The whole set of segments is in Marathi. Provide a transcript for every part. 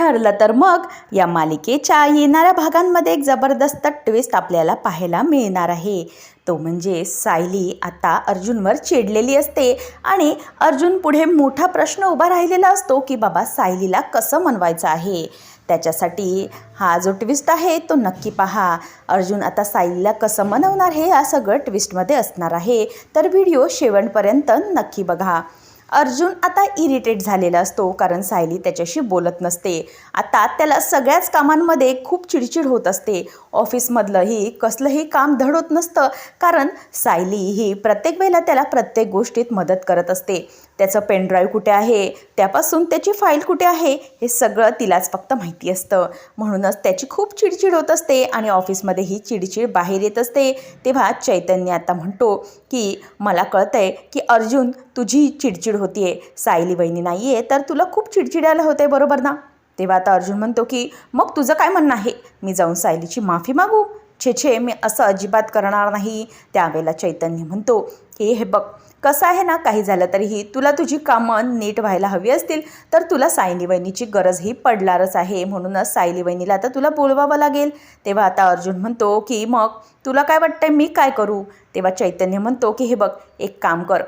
ठरलं तर मग या मालिकेच्या येणाऱ्या भागांमध्ये एक जबरदस्त ट्विस्ट आपल्याला पाहायला मिळणार आहे. तो म्हणजे सायली आता अर्जुनवर चिडलेली असते आणि अर्जुन पुढे मोठा प्रश्न उभा राहिलेला असतो की बाबा सायलीला कसं मनवायचं आहे? त्याच्यासाठी हा जो ट्विस्ट आहे तो नक्की पहा. अर्जुन आता सायलीला कसं मनवणार हे या सगळं ट्विस्टमध्ये असणार आहे. तर व्हिडिओ शेवटपर्यंत नक्की बघा. अर्जुन आता इरिटेट झालेला असतो कारण सायली त्याच्याशी बोलत नसते. आता त्याला सगळ्याच कामांमध्ये खूप चिडचिड होत असते. ऑफिसमधलंही कसलंही काम धड होत नसतं कारण सायली ही प्रत्येक वेळेला त्याला प्रत्येक गोष्टीत मदत करत असते. त्याचं पेनड्राईव्ह कुठे आहे? त्यापासून त्याची फाईल कुठे आहे? हे सगळं तिलाच फक्त माहिती असतं. म्हणूनच त्याची खूप चिडचिड होत असते आणि ऑफिसमध्ये ही चिडचिड बाहेर येत असते. तेव्हा चैतन्य आता म्हणतो की मला कळतंय की अर्जुन तुझी चिडचिड होतीये. सायली वहिनी नाही आहे तर तुला खूप चिडचिडायला होते बरोबर ना? तेव्हा आता अर्जुन म्हणतो की मग तुझं काय म्हणणं आहे? मी जाऊन सायलीची माफी मागू? छे छे मी असं अजिबात करणार नाही. त्यावेळेला चैतन्य म्हणतो की हे बघ कसं आहे ना काही झालं तरीही तुला तुझी कामं नीट व्हायला हवी असतील तर तुला सायली वहिनीची गरजही पडणारच आहे. म्हणूनच सायली वहिनीला आता तुला बोलवावं लागेल. तेव्हा आता अर्जुन म्हणतो की मग तुला काय वाटतंय मी काय करू? तेव्हा चैतन्य म्हणतो की हे बघ एक काम कर.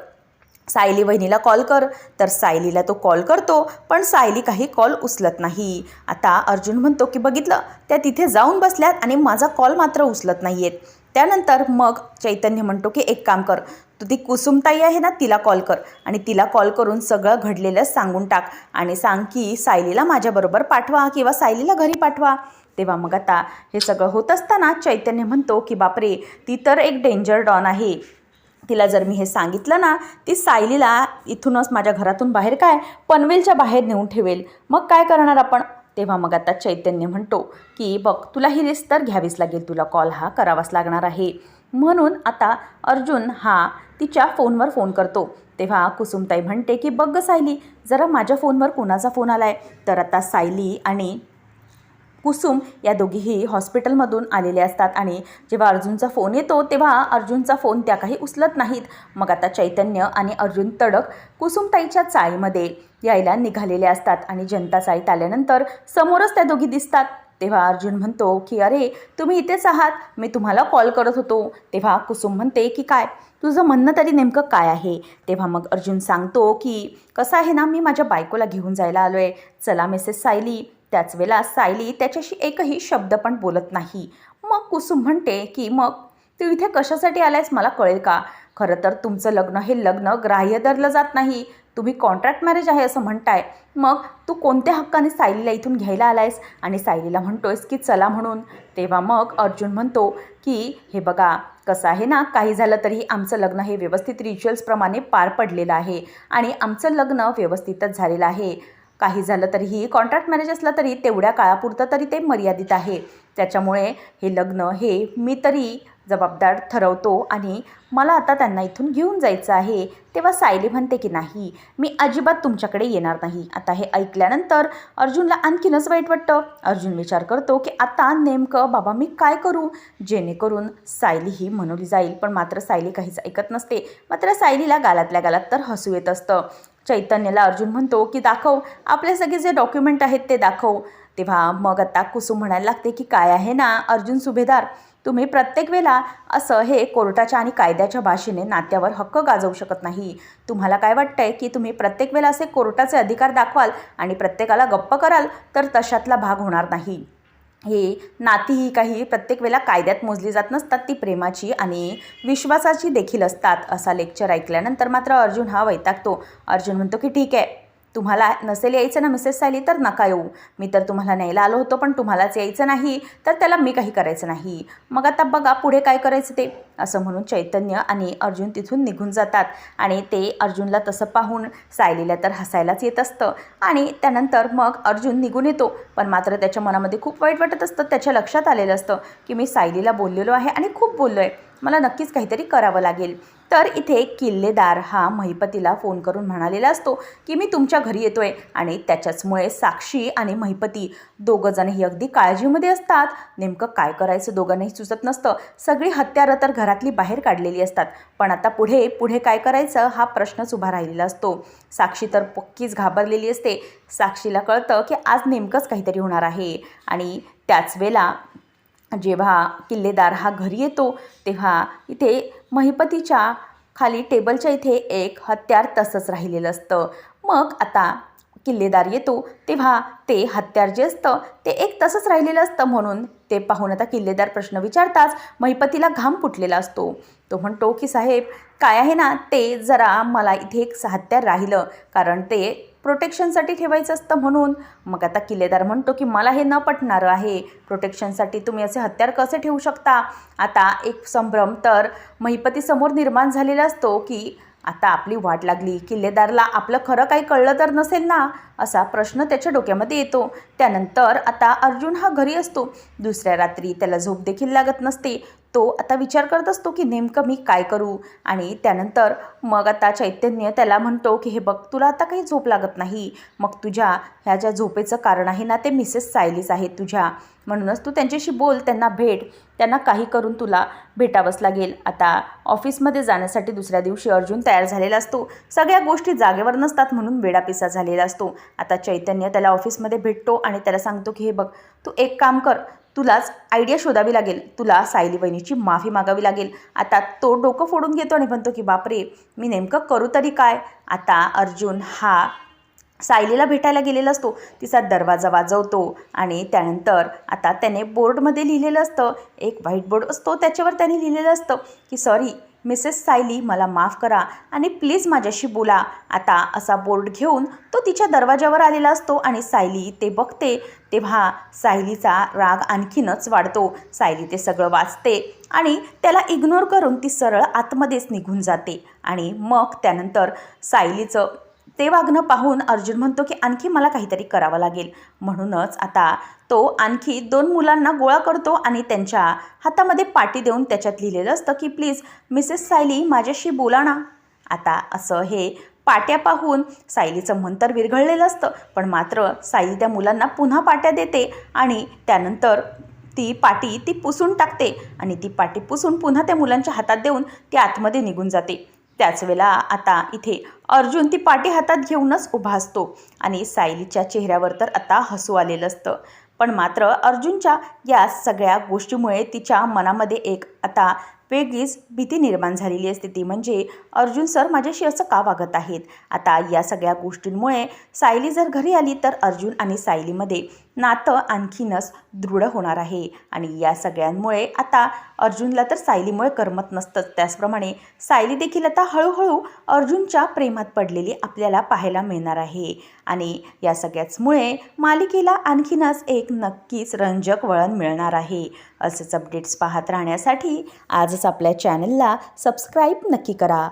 सायली वहिनीला कॉल कर. तर सायलीला तो कॉल करतो पण सायली काही कॉल उचलत नाही. आता अर्जुन म्हणतो की बघितलं त्या तिथे जाऊन बसल्यात आणि माझा कॉल मात्र उचलत नाही आहेत त्यानंतर मग चैतन्य म्हणतो की एक काम कर. तू ती कुसुमताई आहे ना तिला कॉल कर. आणि तिला कॉल करून सगळं घडलेलं सांगून टाक. आणि सांग की सायलीला माझ्याबरोबर पाठवा किंवा सायलीला घरी पाठवा. तेव्हा मग आता हे सगळं होत असताना चैतन्य म्हणतो की बापरे ती तर एक डेंजर डॉन आहे. तिला जर मी हे सांगितलं ना ती सायलीला इथूनच माझ्या घरातून बाहेर काय? पनवेलच्या बाहेर नेऊन ठेवेल. मग काय करणार आपण? तेव्हा मग आता चैतन्य म्हणतो की बघ तुला ही रिस्क तर घ्यावीच लागेल. तुला कॉल हा करावाच लागणार आहे. म्हणून आता अर्जुन हा तिच्या फोनवर फोन करतो. तेव्हा कुसुमताई म्हणते की बघ सायली जरा माझ्या फोनवर कोणाचा फोन आला आहे तर आता सायली आणि कुसुम या दोघीही हॉस्पिटलमधून आलेले असतात आणि जेव्हा अर्जुनचा फोन येतो तेव्हा अर्जुनचा फोन त्या काही उचलत नाहीत. मग आता चैतन्य आणि अर्जुन तडक कुसुमताईच्या चाळीमध्ये यायला निघालेले असतात आणि जनता चाळीत आल्यानंतर समोरच त्या दोघी दिसतात. तेव्हा अर्जुन म्हणतो की अरे तुम्ही इथेच आहात. मी तुम्हाला कॉल करत होतो. तेव्हा कुसुम म्हणते की काय? तुझं म्हणणं तरी नेमकं काय आहे? तेव्हा मग अर्जुन सांगतो की कसं आहे ना मी माझ्या बायकोला घेऊन जायला आलो आहे चला मिसेस सायली. त्याच वेळेला सायली त्याच्याशी एकही शब्द पण बोलत नाही. मग कुसुम म्हणते की मग तू इथे कशासाठी आलायस मला कळेल का? खरं तर तुमचं लग्न हे लग्न ग्राह्य धरलं जात नाही. तुम्ही कॉन्ट्रॅक्ट मॅरेज आहे असं म्हणताय. मग तू कोणत्या हक्काने सायलीला इथून घ्यायला आलायस? आणि सायलीला म्हणतोयस की चला म्हणून. तेव्हा मग अर्जुन म्हणतो की हे बघा कसं आहे ना काही झालं तरीही आमचं लग्न हे व्यवस्थित रिच्युअल्सप्रमाणे पार पडलेलं आहे. आणि आमचं लग्न व्यवस्थितच झालेलं आहे. काही झालं तरीही कॉन्ट्रॅक्ट मॅरेज असलं तरी तेवढ्या काळापुरतं तरी ते मर्यादित आहे. त्याच्यामुळे हे लग्न हे मी तरी जबाबदार ठरवतो आणि मला आता त्यांना इथून घेऊन जायचं आहे. तेव्हा सायली म्हणते की नाही मी अजिबात तुमच्याकडे येणार नाही. आता हे ऐकल्यानंतर अर्जुनला आणखीनच वाईट वाटतं. अर्जुन विचार करतो की आता नेमकं बाबा मी काय करू? जेणेकरून सायली ही मनवली जाईल. पण मात्र सायली काहीच ऐकत नसते. मात्र सायलीला गालातल्या गालात तर हसू येत असतं. चैतन्यला अर्जुन म्हणतो की दाखव आपले सगळे जे डॉक्युमेंट आहेत ते दाखव. तेव्हा मग आता कुसुम म्हणायला लागते की काय आहे ना अर्जुन सुभेदार? तुम्ही प्रत्येक वेळेला असं हे कोर्टाच्या आणि कायद्याच्या भाषेने नात्यावर हक्क गाजवू शकत नाही. तुम्हाला काय वाटतंय की तुम्ही प्रत्येक वेळेला असे कोर्टाचे अधिकार दाखवाल आणि प्रत्येकाला गप्प कराल तर तशातला भाग होणार नाही. हे नाती ही काही प्रत्येक वेळेला कायद्यात मोजली जात नसतात ती प्रेमाची आणि विश्वासाची देखील असतात असा लेक्चर ऐकल्यानंतर मात्र अर्जुन हा वैतागतो. अर्जुन म्हणतो की ठीक आहे तुम्हाला नसेल यायचं ना मिसेस सायली तर नका येऊ. मी तर तुम्हाला न्यायला आलो होतो पण तुम्हालाच यायचं नाही. तर त्याला मी काही करायचं नाही. मग आता बघा पुढे काय करायचं ते. असं म्हणून चैतन्य आणि अर्जुन तिथून निघून जातात. आणि ते अर्जुनला तसं पाहून सायलीला तर हसायलाच येत असतं. आणि त्यानंतर मग अर्जुन निघून येतो. पण मात्र त्याच्या मनामध्ये खूप वाईट वाटत असतं. त्याच्या लक्षात आलेलं असतं की मी सायलीला बोललेलो आहे आणि खूप बोललो आहे मला नक्कीच काहीतरी करावं लागेल. तर इथे किल्लेदार हा महिपतीला फोन करून म्हणालेला असतो की मी तुमच्या घरी येतोय. आणि त्याच्याचमुळे साक्षी आणि महिपती दोघंजणही अगदी काळजीमध्ये असतात. नेमकं काय करायचं दोघांनाही सुचत नसतं. सगळी हत्यारं तर घरातली बाहेर काढलेली असतात. पण आता पुढे पुढे काय करायचं हा प्रश्नच उभा राहिलेला असतो. साक्षी तर पक्कीच घाबरलेली असते. साक्षीला कळतं की आज नेमकंच काहीतरी होणार आहे. आणि त्याच वेळेला जेव्हा किल्लेदार हा घरी येतो तेव्हा इथे महिपतीच्या खाली टेबलच्या इथे एक हत्यार तसंच राहिलेलं असतं. मग आता किल्लेदार येतो तेव्हा ते हत्यार जे असतं ते एक तसंच राहिलेलं असतं म्हणून ते पाहून आता किल्लेदार प्रश्न विचारताच महिपतीला घाम फुटलेला असतो. तो म्हणतो की साहेब काय आहे ना ते जरा मला इथे एक हत्यार राहिलं कारण ते प्रोटेक्शनसाठी ठेवायचं असतं म्हणून. मग आता किल्लेदार म्हणतो की मला हे न पटणारं आहे. प्रोटेक्शनसाठी तुम्ही असे हत्यार कसे ठेवू शकता? आता एक संभ्रम तर महिपतीसमोर निर्माण झालेला असतो की आता आपली वाट लागली. किल्लेदारला आपलं खरं काही कळलं तर नसेल ना? असा प्रश्न त्याच्या डोक्यामध्ये येतो. त्यानंतर आता अर्जुन हा घरी असतो. दुसऱ्या रात्री त्याला झोप देखील लागत नसते. तो आता विचार करत असतो की नेमकं मी काय करू? आणि त्यानंतर मग आता चैतन्य त्याला म्हणतो की हे बघ तुला आता काही झोप लागत नाही. मग तुझ्या ह्या ज्या झोपेचं कारण आहे ना ते मिसेस सायलीच आहेत तुझ्या. म्हणूनच तू त्यांच्याशी बोल त्यांना भेट. त्यांना काही करून तुला भेटावंच लागेल. आता ऑफिसमध्ये जाण्यासाठी दुसऱ्या दिवशी अर्जुन तयार झालेला असतो. सगळ्या गोष्टी जागेवर नसतात म्हणून वेडापिसा झालेला असतो. आता चैतन्य त्याला ऑफिसमध्ये भेटतो आणि त्याला सांगतो की हे बघ तू एक काम कर. तुलाच आयडिया शोधावी लागेल. तुला सायली वहिनीची माफी मागावी लागेल. आता तो डोकं फोडून घेतो आणि म्हणतो की बापरे मी नेमकं करू तरी काय? आता अर्जुन हा सायलीला भेटायला गेलेला असतो. तिचा दरवाजा वाजवतो आणि त्यानंतर आता त्याने बोर्डमध्ये लिहिलेलं असतं. एक व्हाईट बोर्ड असतो त्याच्यावर त्याने लिहिलेलं असतं की सॉरी मिसेस सायली मला माफ करा आणि प्लीज माझ्याशी बोला. आता असा बोर्ड घेऊन तो तिच्या दरवाजावर आलेला असतो आणि सायली ते बघते तेव्हा सायलीचा राग आणखीनच वाढतो. सायली ते सगळं वाचते आणि त्याला इग्नोर करून ती सरळ आतमध्येच निघून जाते आणि मग त्यानंतर सायलीचं ते वागणं पाहून अर्जुन म्हणतो की आणखी मला काहीतरी करावं लागेल. म्हणूनच आता तो आणखी दोन मुलांना गोळा करतो आणि त्यांच्या हातामध्ये पाटी देऊन त्याच्यात लिहिलेलं असतं की प्लीज मिसेस सायली माझ्याशी बोला ना. आता असं हे पाट्या पाहून सायलीचं मन तर विरघळलेलं असतं पण मात्र सायली त्या मुलांना पुन्हा पाट्या देते आणि त्यानंतर ती पाटी ती पुसून टाकते आणि ती पाटी पुसून पुन्हा त्या मुलांच्या हातात देऊन ती आतमध्ये निघून जाते. त्याच वेळेला आता इथे अर्जुन ती पाटी हातात घेऊनच उभा असतो आणि सायलीच्या चेहऱ्यावर तर आता हसू आलेलं असतं. पण मात्र अर्जुनच्या या सगळ्या गोष्टीमुळे तिच्या मनामध्ये एक आता वेगळीच भीती निर्माण झालेली असते ती म्हणजे अर्जुन सर माझ्याशी असं का वागत आहेत? आता या सगळ्या गोष्टींमुळे सायली जर घरी आली तर अर्जुन आणि सायलीमध्ये नातं आणखीनच दृढ होणार आहे. आणि या सगळ्यांमुळे आता अर्जुनला तर सायलीमुळे करमत नसतंच. त्याचप्रमाणे सायली देखील आता हळूहळू अर्जुनच्या प्रेमात पडलेली आपल्याला पाहायला मिळणार आहे. आणि या सगळ्याचमुळे मालिकेला आणखीनच एक नक्कीच रंजक वळण मिळणार आहे. असेच अपडेट्स पाहत राहण्यासाठी आज आपल्या चॅनलला सबस्क्राईब नक्की करा.